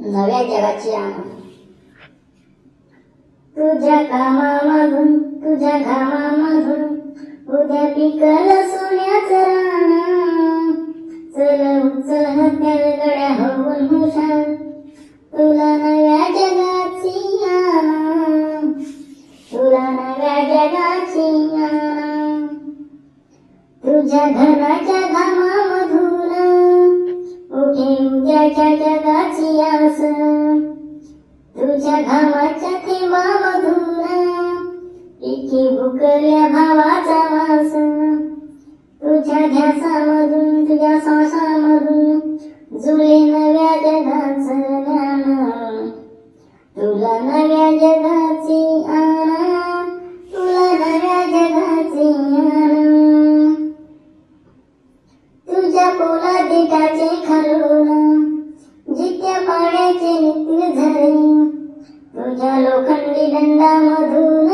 नव्या जगाची आण. तुझ्या कामामधून तुझ्या घामामधून उद्या पिकल सोन्याचं रान. चल उचल हत्यार गड्या होऊन हुशार. तुला नव्या जगाची आण. तुला नव्या जगाची आण. तुझ्या घराच्या घामा तुझ्या जगाची आस तुझ्या घामाच्या थेंबामधून इथे भुकल्या भावाचा वास तुझ्या ध्यासामधून तुझ्या श्वासामधून जुळे नव्या जगाचं ज्ञान. तुला नव्या जगाची आना तुला नव्या जगाची आण तुझ्या पोला देठाचे खरून पाण्याचे नित्य तुझ्या लोखंडी दंडामधून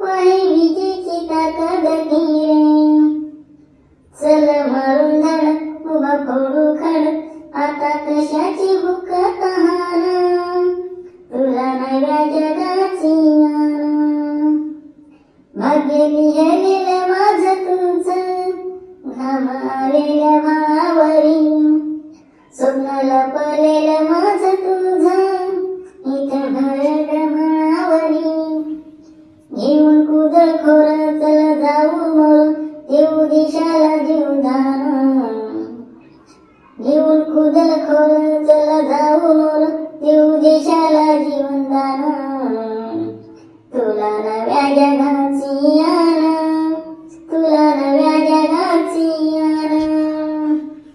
वाहे विजेची ताकद गिरे. चल मारून धड उभा फोडू खड आता कशाची भूक तहान? तुला नव्या जगाची आण भाग्य लिहिलेलं माझ तुझं घाम आलेल्या भावावरी. स्वप्न लपलेलं माझ घेऊन कुदळ खोर चल जाऊ मोर देऊ दिशाला जीवदान घेऊन कुदळ